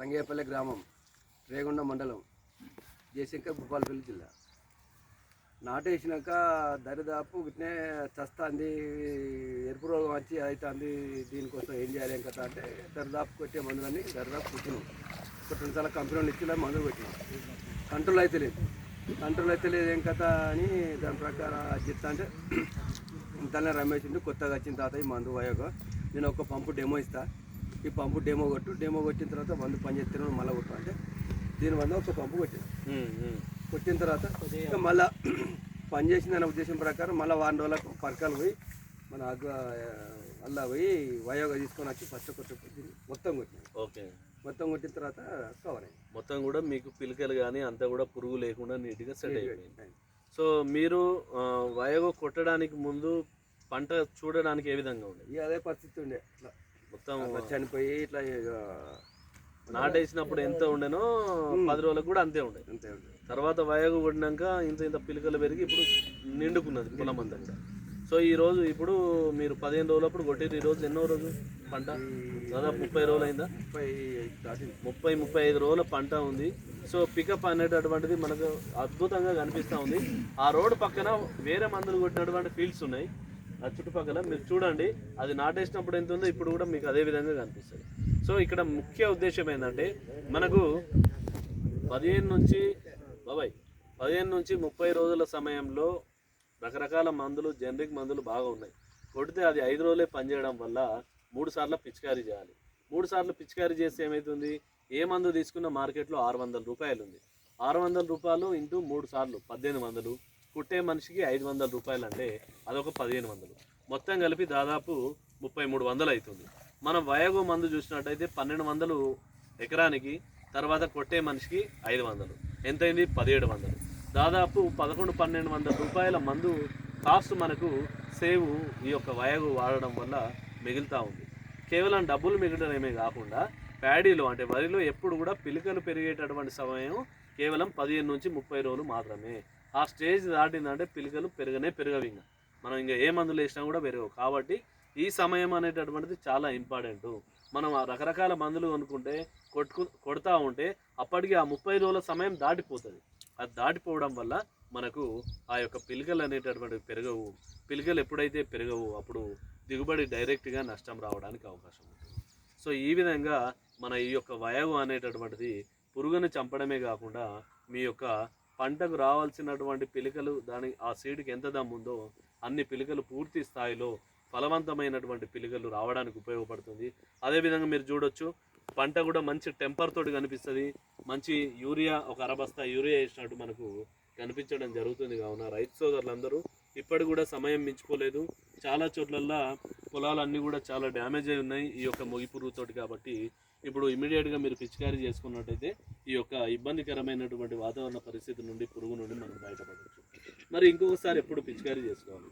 రంగేపల్లి గ్రామం రేగొండ మండలం జయశంకర్ భూపాలపల్లి జిల్లా. నాటేసినాక దరిదాపు ఇట్నే చస్తాంది ఎరుపు రోగం వచ్చి అవుతుంది దీనికోసం ఏం చేయాలి ఏం కదా అంటే దరిదాపు కొట్టే మందులని దరిదాపు కొట్టినాం. కొట్టిన చాలా కంపెనీలు ఇచ్చి మందులు పెట్టినాం కంట్రోల్ అయితే లేదు. కంట్రోల్ అయితే లేదు ఏం కథ అని దాని ప్రకారం చెప్తా అంటే ఇంతనే రమేష్ కొత్తగా వచ్చిన తర్వాత ఈ మందు పోయాక నేను ఒక పంపు డెమో ఇస్తా. ఈ పంపు డెమో కొట్టు డెమో కొట్టిన తర్వాత మందు పని చేస్తున్నాను మళ్ళీ కొట్టు అంటే దీని వల్ల ఒక పంపు కొట్టిన. కొట్టిన తర్వాత ఇంకా మళ్ళా పని చేసిందనే ఉద్దేశం ప్రకారం మళ్ళీ వారం రోజులకు పరకాలు పోయి మన అగ్గ అలా పోయి వయోగా తీసుకొని వచ్చి ఫస్ట్ కొట్టు మొత్తం కొట్టినాం. ఓకే. మొత్తం కొట్టిన తర్వాత కవర్ అయింది. మొత్తం కూడా మీకు పిలకలు కానీ అంతా కూడా పురుగు లేకుండా నీట్గా సెట్ అయిపోయింది. సో మీరు వయగో కొట్టడానికి ముందు పంట చూడడానికి ఏ విధంగా ఉండేది ఇక అదే పరిస్థితి ఉండే. మొత్తం చనిపోయి ఇట్లా ఇక నాటేసినప్పుడు ఎంత ఉండేనో పది రోజులకు కూడా అంతే ఉండే. అంతే ఉండే. తర్వాత వయగు కొట్టినాక ఇంత ఇంత పిలకలు పెరిగి ఇప్పుడు నిండుకున్నది పొలం అంతా. కూడా సో ఈ రోజు ఇప్పుడు మీరు పదిహేను రోజులప్పుడు కొట్టిరు ఈ రోజు ఎన్నో రోజు పంట? దాదాపు ముప్పై రోజులు అయిందా ముప్పై ముప్పై ముప్పై ఐదు రోజుల పంట ఉంది. సో పికప్ అనేటటువంటిది మనకు అద్భుతంగా కనిపిస్తూ ఉంది. ఆ రోడ్డు పక్కన వేరే మందులు కొట్టినటువంటి ఫీల్డ్స్ ఉన్నాయి. ఆ చుట్టుపక్కల మీరు చూడండి అది నాటేసినప్పుడు ఎంత ఉందో ఇప్పుడు కూడా మీకు అదే విధంగా కనిపిస్తుంది. సో ఇక్కడ ముఖ్య ఉద్దేశం ఏంటంటే మనకు పదిహేను నుంచి బాబాయ్ పదిహేను నుంచి ముప్పై రోజుల సమయంలో రకరకాల మందులు జనరిక్ మందులు బాగా ఉన్నాయి. కొడితే అది ఐదు రోజులే పనిచేయడం వల్ల మూడు సార్లు పిచికారీ చేయాలి. మూడు సార్లు పిచికారీ చేస్తే ఏమవుతుంది ఏ మందు తీసుకున్న మార్కెట్లో ఆరు వందల రూపాయలు ఉంది. ఆరు వందల రూపాయలు ఇంటూ మూడు సార్లు పద్దెనిమిది వందలు. కుట్టే మనిషికి ఐదు వందల రూపాయలు అంటే అదొక పదిహేను వందలు. మొత్తం కలిపి దాదాపు ముప్పై మూడు వందలు అవుతుంది మనం వయగో మందు చూసినట్టయితే పన్నెండు వందలు ఎకరానికి తర్వాత కొట్టే మనిషికి ఐదు వందలు. ఎంతైంది? పదిహేడు వందలు. దాదాపు పదకొండు పన్నెండు వందల రూపాయల మందు కాస్ట్ మనకు సేవ్ ఈ యొక్క వయగు వాడడం వల్ల మిగులుతూ ఉంది. కేవలం డబ్బులు మిగలడమే కాకుండా ప్యాడీలో అంటే వరిలో ఎప్పుడు కూడా పిలికలు పెరిగేటటువంటి సమయం కేవలం పదిహేను నుంచి ముప్పై రోజులు మాత్రమే. ఆ స్టేజ్ దాటిందంటే పిలికలు పెరగనే పెరగవు ఇంకా. మనం ఇంకా ఏ మందులు వేసినా కూడా పెరగవు. కాబట్టి ఈ సమయం అనేటటువంటిది చాలా ఇంపార్టెంట్. మనం ఆ రకరకాల మందులు కొనుక్కుంటే కొట్టుకు కొడతా ఉంటే అప్పటికి ఆ ముప్పై రోజుల సమయం దాటిపోతుంది. అది దాటిపోవడం వల్ల మనకు ఆ యొక్క పిలకలు అనేటటువంటివి పెరగవు. పిలకలు ఎప్పుడైతే పెరగవు అప్పుడు దిగుబడి డైరెక్ట్గా నష్టం రావడానికి అవకాశం ఉంటుంది. సో ఈ విధంగా మన ఈ యొక్క వయవు అనేటటువంటిది పురుగును చంపడమే కాకుండా మీ యొక్క పంటకు రావాల్సినటువంటి పిలికలు దాని ఆ సీడ్కి ఎంత దమ్ముందో అన్ని పిలికలు పూర్తి స్థాయిలో ఫలవంతమైనటువంటి పిలికలు రావడానికి ఉపయోగపడుతుంది. అదేవిధంగా మీరు చూడొచ్చు పంట కూడా మంచి టెంపర్ తోటి కనిపిస్తుంది. మంచి యూరియా ఒక అరబస్తా యూరియా వేసినట్టు మనకు కనిపించడం జరుగుతుంది కావున రైతు సోదరులందరూ ఇప్పటి కూడా సమయం మించుకోలేదు చాలా చోట్లల్లో పొలాలన్నీ కూడా చాలా డ్యామేజ్ అయి ఉన్నాయి ఈ యొక్క మొగి పురుగుతోటి కాబట్టి ఇప్పుడు ఇమీడియట్గా మీరు పిచికారీ చేసుకున్నట్టయితే ఈ యొక్క ఇబ్బందికరమైనటువంటి వాతావరణ పరిస్థితి నుండి పురుగు నుండి మనం బయటపడవచ్చు. మరి ఇంకొకసారి ఎప్పుడు పిచికారీ చేసుకోవాలి?